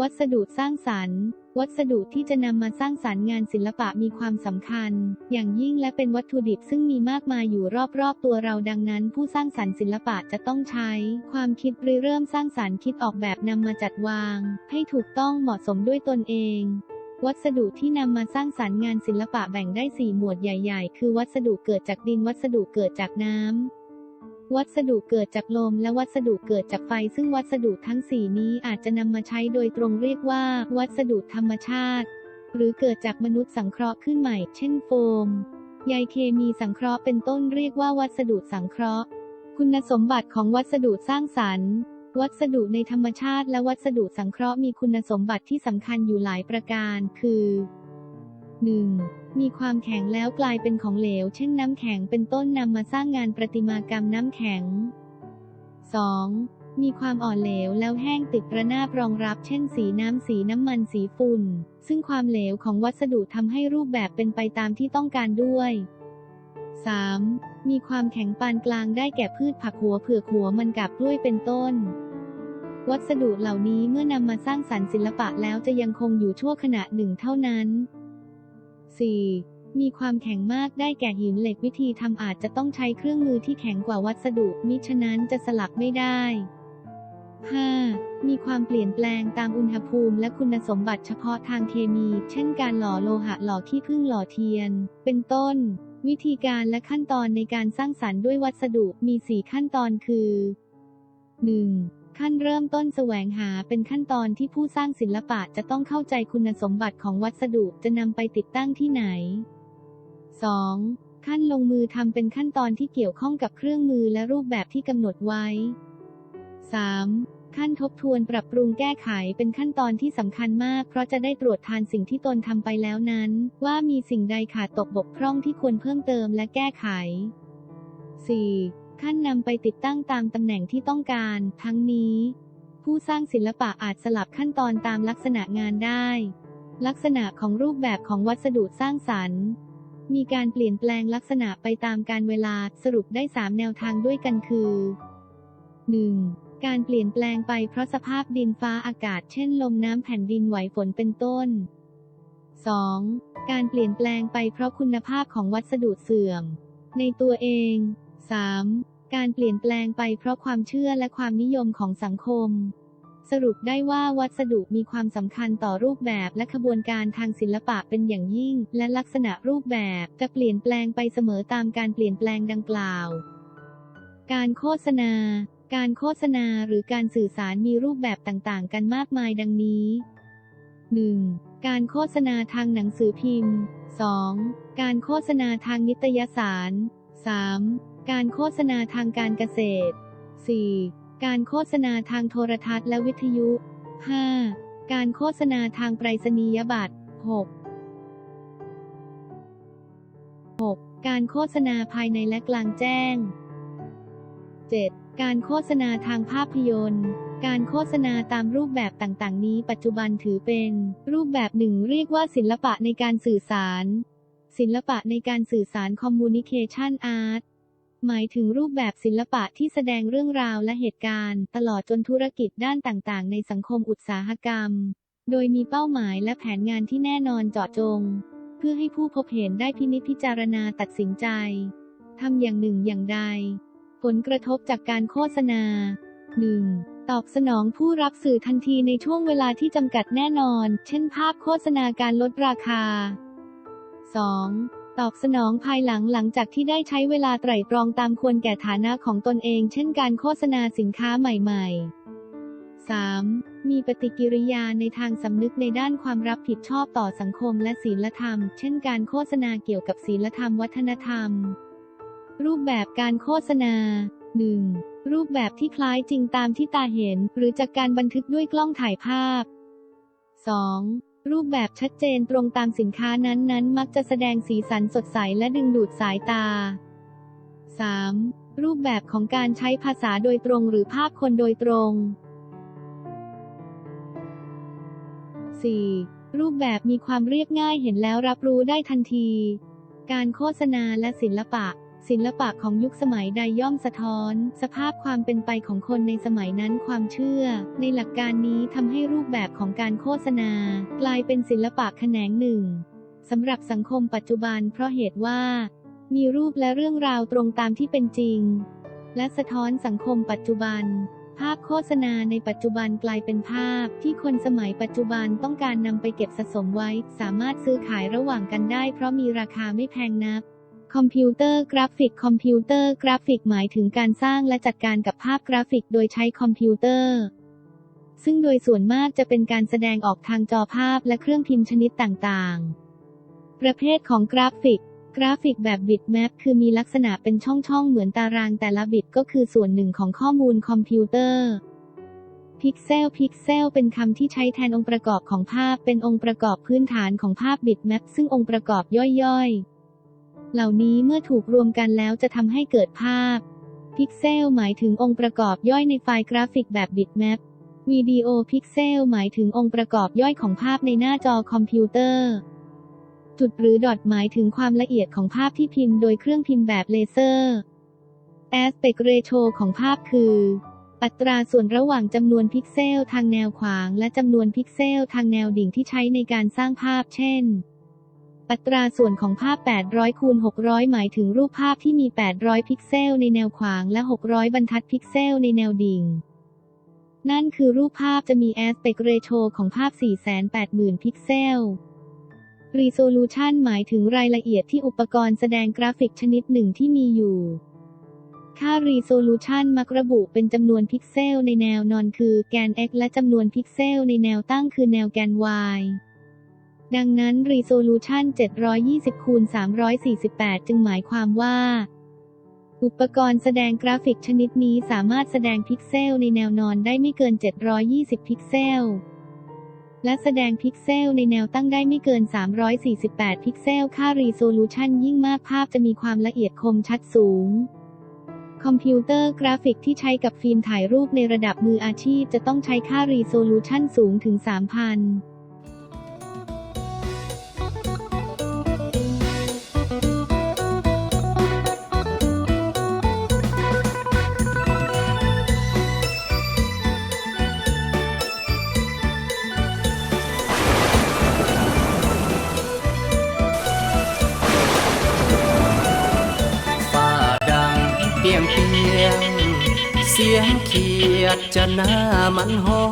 วัสดุสร้างสรรค์ วัสดุที่จะนำมาสร้างสรรค์งานศิลปะมีความสำคัญ อย่างยิ่งและเป็นวัตถุดิบซึ่งมีมากมายอยู่รอบๆ ตัวเราดังนั้น ผู้สร้างสรรค์ศิลปะจะต้องใช้ ความคิดริเริ่มสร้างสรรค์คิดออกแบบนำมาจัดวาง ให้ถูกต้องเหมาะสมด้วยตนเองวัสดุที่นำมาสร้างสรรค์งานศิลปะแบ่งได้ 4 หมวดใหญ่ ๆ คือวัสดุเกิดจากดินวัสดุเกิดจากน้ำ วัสดุเกิดจากลมและวัสดุเกิดจากไฟ ซึ่งวัสดุทั้ง4นี้อาจจะนำมาใช้โดยตรงเรียกว่า วัสดุธรรมชาติ หรือเกิดจากมนุษย์สังเคราะห์ขึ้นใหม่ เช่นโฟมใยเคมีสังเคราะห์เป็นต้นเรียกว่าวัสดุสังเคราะห์ คุณสมบัติของวัสดุสร้างสรรค์ วัสดุในธรรมชาติและวัสดุสังเคราะห์มีคุณสมบัติที่สำคัญอยู่หลายประการ คือ 1. มีความแข็งแล้วกลายเป็นของเหลว เช่นน้ำแข็งเป็นต้นนำมาสร้างงานประติมากรรมน้ำแข็ง 2. มีความอ่อนเหลวแล้วแห้งติดระนาบรองรับ เช่น สีน้ำสีน้ำมันสีฝุ่น ซึ่งความเหลวของวัสดุทำให้รูปแบบเป็นไปตามที่ต้องการด้วย 3. มีความแข็งปานกลางได้แก่พืชผักหัวเผือกหัวมันกับกล้วยเป็นต้น วัสดุเหล่านี้เมื่อนำมาสร้างสรรค์ศิลปะแล้วจะยังคงอยู่ชั่วขณะหนึ่งเท่านั้น 4. มีความแข็งมากได้แก่หินเหล็กวิธีทำอาจจะต้องใช้เครื่องมือที่แข็งกว่าวัสดุ มิฉะนั้นจะสลักไม่ได้ 5. มีความเปลี่ยนแปลงตามอุณหภูมิและคุณสมบัติเฉพาะทางเคมี เช่นการหล่อโลหะหล่อขี้ผึ้งหล่อเทียน เป็นต้น วิธีการและขั้นตอนในการสร้างสรรค์ด้วยวัสดุมี 4 ขั้นตอนคือ 1. ขั้นเริ่มต้นแสวงหาเป็นขั้นตอนที่ผู้สร้างศิลปะจะต้องเข้าใจคุณสมบัติของวัสดุจะนำไปติดตั้งที่ไหน 2. ขั้นลงมือทำเป็นขั้นตอนที่เกี่ยวข้องกับเครื่องมือและรูปแบบที่กำหนดไว้ 3. ขั้นทบทวนปรับปรุงแก้ไขเป็นขั้นตอนที่สำคัญมาก เพราะจะได้ตรวจทานสิ่งที่ตนทำไปแล้วนั้น ว่ามีสิ่งใดขาดตกบกพร่องที่ควรเพิ่มเติมและแก้ไข 4. ขั้นนำไปติดตั้งตามตำแหน่งที่ต้องการ ทั้งนี้ ผู้สร้างศิลปะอาจสลับขั้นตอนตามลักษณะงานได้ ลักษณะของรูปแบบของวัสดุสร้างสรรค์ มีการเปลี่ยนแปลงลักษณะไปตามการเวลาสรุปได้ 3 แนวทางด้วยกันคือ 1. การเปลี่ยนแปลงไปเพราะสภาพดินฟ้าอากาศ เช่น ลมน้ำแผ่นดินไหวฝนเป็นต้น 2. การเปลี่ยนแปลงไปเพราะคุณภาพของวัสดุเสื่อม ในตัวเอง 3. การเปลี่ยนแปลงไปเพราะความเชื่อและความนิยมของสังคม สรุปได้ว่าวัสดุมีความสำคัญต่อรูปแบบและขบวนการทางศิลปะเป็นอย่างยิ่ง และลักษณะรูปแบบจะเปลี่ยนแปลงไปเสมอตามการเปลี่ยนแปลงดังกล่าว การโฆษณา การโฆษณาหรือการสื่อสารมีรูปแบบต่างๆ กันมากมายดังนี้ 1. การโฆษณาทางหนังสือพิมพ์ 2. การโฆษณาทางนิตยสาร 3. การโฆษณาทางการเกษตร 4. การโฆษณาทางโทรทัศน์และวิทยุ 5. การโฆษณาทางไปรษณียบัตร 6. 6. การโฆษณาภายในและกลางแจ้ง 7. การโฆษณาทางภาพยนตร์ การโฆษณาตามรูปแบบต่างๆ นี้ปัจจุบันถือเป็นรูปแบบหนึ่งเรียกว่าศิลปะในการสื่อสาร ศิลปะในการสื่อสาร Communication Art หมายถึงรูปแบบศิลปะที่แสดงเรื่องราวและเหตุการณ์ ตลอดจนธุรกิจด้านต่างๆ ในสังคมอุตสาหกรรม โดยมีเป้าหมายและแผนงานที่แน่นอนเจาะจง เพื่อให้ผู้พบเห็นได้พินิจพิจารณาตัดสินใจทำอย่างหนึ่งอย่างใด ผลกระทบจากการโฆษณา 1. ตอบสนองผู้รับสื่อทันทีในช่วงเวลาที่จำกัดแน่นอน เช่นภาพโฆษณาการลดราคา 2. ตอบสนองภายหลังหลังจากที่ได้ใช้เวลาไตร่ตรองตามควรแก่ฐานะของตนเอง เช่นการโฆษณาสินค้าใหม่ ๆ 3. มีปฏิกิริยาในทางสำนึกในด้านความรับผิดชอบต่อสังคมและศีลธรรม เช่นการโฆษณาเกี่ยวกับศีลธรรมวัฒนธรรม รูปแบบการโฆษณา 1. รูปแบบที่คล้ายจริงตามที่ตาเห็น หรือจากการบันทึกด้วยกล้องถ่ายภาพ 2. รูปแบบชัดเจนตรงตามสินค้านั้นๆ มักจะแสดงสีสันสดใสและดึงดูดสายตา 3. รูปแบบของการใช้ภาษาโดยตรงหรือภาพคนโดยตรง 4. รูปแบบมีความเรียบง่ายเห็นแล้วรับรู้ได้ทันที การโฆษณาและศิลปะ ศิลปะของยุคสมัยใดย่อมสะท้อน สภาพความเป็นไปของคนในสมัยนั้นความเชื่อ ในหลักการนี้ทำให้รูปแบบของการโฆษณา กลายเป็นศิลปะแขนงหนึ่งสำหรับสังคมปัจจุบันเพราะเหตุว่า มีรูปและเรื่องราวตรงตามที่เป็นจริง และสะท้อนสังคมปัจจุบัน ภาพโฆษณาในปัจจุบันกลายเป็นภาพ ที่คนสมัยปัจจุบันต้องการนำไปเก็บสะสมไว้ สามารถซื้อขายระหว่างกันได้ เพราะมีราคาไม่แพงนัก คอมพิวเตอร์กราฟิกคอมพิวเตอร์กราฟิกหมายถึงการสร้างและจัดการกับภาพกราฟิกโดยใช้คอมพิวเตอร์ ซึ่งโดยส่วนมากจะเป็นการแสดงออกทางจอภาพและเครื่องพิมพ์ชนิดต่างๆ ประเภทของกราฟิก กราฟิกแบบบิตแมปคือมีลักษณะเป็นช่องๆ เหมือนตารางแต่ละบิตก็คือส่วนหนึ่งของข้อมูลคอมพิวเตอร์พิกเซล พิกเซล เป็นคำที่ใช้แทนองค์ประกอบของภาพ เป็นองค์ประกอบพื้นฐานของภาพบิตแมปซึ่งองค์ประกอบย่อยๆ เหล่านี้เมื่อถูกรวมกันแล้วจะทำให้เกิดภาพ พิกเซลหมายถึงองค์ประกอบย่อยในไฟล์กราฟิกแบบบิตแมปวิดีโอพิกเซลหมายถึงองค์ประกอบย่อยของภาพในหน้าจอคอมพิวเตอร์ จุดหรือดอทหมายถึงความละเอียดของภาพที่พิมพ์โดยเครื่องพิมพ์แบบเลเซอร์ aspect ratio ของภาพคือ อัตราส่วนระหว่างจำนวนพิกเซลทางแนวขวาง และจำนวนพิกเซลทางแนวดิ่งที่ใช้ในการสร้างภาพเช่น อัตราส่วนของภาพ 800คูณ600 หมายถึงรูปภาพที่มี 800 พิกเซลในแนวขวางและ 600 บรรทัดพิกเซลในแนวดิ่ง นั่นคือรูปภาพจะมี aspect ratio ของภาพ 480,000 พิกเซล Resolution หมายถึงรายละเอียดที่อุปกรณ์แสดงกราฟิกชนิดหนึ่งที่มีอยู่ ค่า Resolution มักระบุเป็นจำนวนพิกเซลในแนวนอนคือแกน x และจำนวนพิกเซลในแนวตั้งคือแนวแกน y ดังนั้น Resolution 720คูณ348 จึงหมายความว่า อุปกรณ์แสดงกราฟิกชนิดนี้สามารถแสดงพิกเซลในแนวนอนได้ไม่เกิน 720 พิกเซล และแสดงพิกเซลในแนวตั้งได้ไม่เกิน 348 พิกเซล ค่า Resolution ยิ่งมากภาพจะมีความละเอียดคมชัดสูงคอมพิวเตอร์กราฟิกที่ใช้กับฟิล์มถ่ายรูปในระดับมืออาชีพจะต้องใช้ค่า Resolution สูงถึง 3,000 ยงเปียง เสียงเขียดจะหน้ามันหอ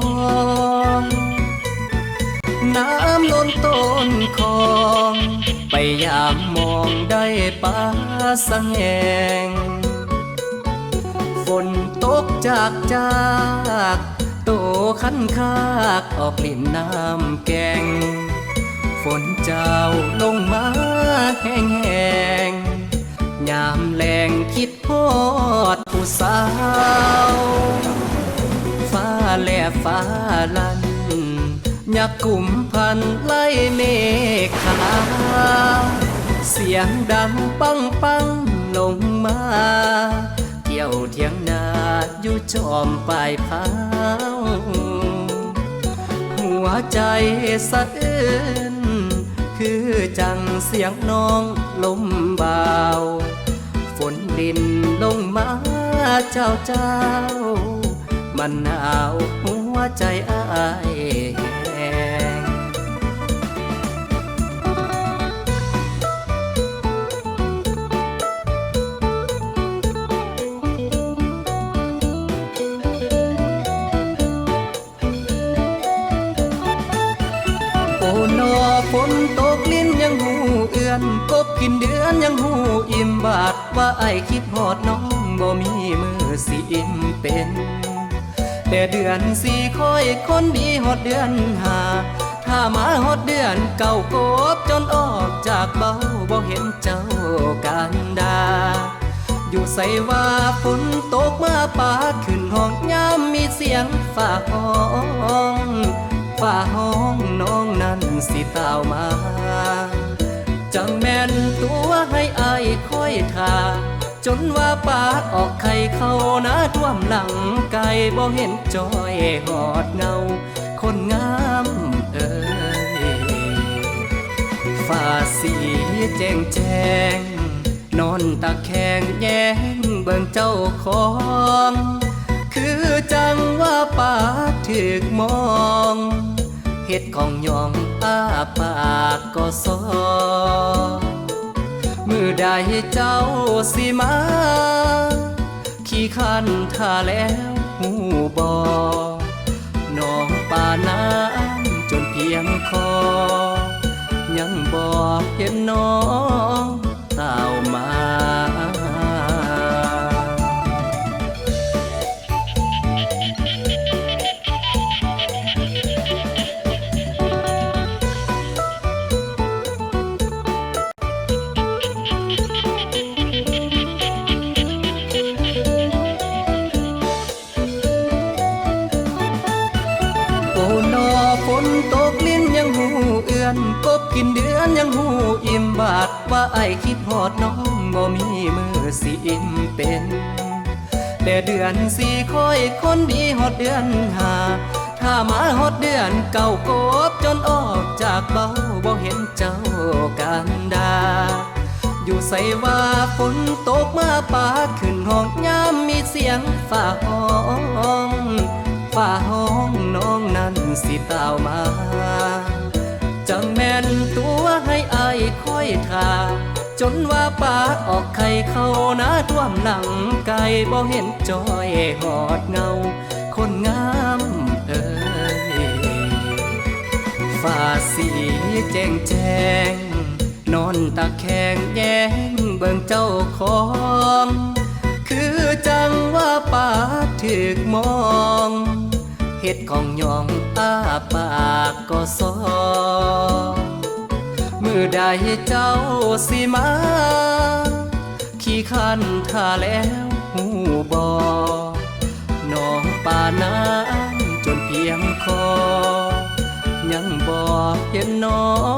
มน้ำล้นต้นคลอง ไปยามมองได้ปลาสังแงงฝนตกจากจากโตขันคากออกลิ่นน้ำแกง ฝนเจ้าลงมาแห้งแห้งยามแรงคิด พอดผู้สาวฟ้าแลฟ้าลันยากกุมพันไล่เมฆขาวเสียงดังปังปังลงมาเที่ยวเทียงนาอยู่จอมปลายพาหัวใจสะอื้นคือจังเสียงน้องลมเบา ฝนดินลงมาเจ้าเจ้า มันหนาวหัวใจอ้ายแห้งโอ้นอฝนตกลิ้นยังหูเอือนกบกินเดือนยังหูอิ่มบาด ว่าไอคิดหอดน้องบ่มีมือสิอิ่มเป็น แต่เดือนสี่คอยคนดีหอดเดือนหา ถ้ามาหอดเดือนเก่าโกบจนออกจากเบาบ่เห็นเจ้ากันดา อยู่ใส่ว่าฝนตกมาปาขึ้นห้องยามมีเสียงฝ่าห้องฝ่าห้องน้องนั้นสิตาวมา อยทาจนว่าปากออกไข่เข้านะท่วมหลังไก่บ่เห็นจอยหอดเงา คนงามเอ่ยฟ้าสีแจ้งแจ้ง นอนตะแคงแย้งเบิ่งเจ้าของ คือจังว่าปากถึกมองเฮ็ดของยองอ้าปากก็ซอ มือใดเจ้าสิมา ขี้คันท่าแล้วหูบอน้องป่าน้ำจนเพียงคอ ยังบอกเห็นน้องเต่ามา กินเดือนยังหูอิ่มบาดว่าไอคิดฮอดน้องบ่มีมือสิอิ่มเป็น แต่เดือนสี่คอยคนดีฮอดเดือนหาถ้ามาฮอดเดือนเก่ากบจนออกจากเบ้าบ่เห็นเจ้ากันดา อยู่ใส่ว่าฝนตกมาป่าขึ้นห้องยามมีเสียงฝ่าห้องฝ่าห้องน้องนั้นสิตาวมา นตัวให้อายคอยทาจนว่าป่าออกไข่เข้านาท่วมหนังไก่บ่เห็นจอยหอดเงา คนงามเอ้ยฝ่าสีแจ้งแจ้ง นอนตะแคงแย้งเบิ่งเจ้าของคือจังว่าป่าถึกมองเฮ็ดของยองอ้าปากก็ซอ มือใดเจ้าสิมา ขี้คันท่าแล้วหูบอน้องป่าน้ำจนเพียงคอ ยังบอกเห็นน้อง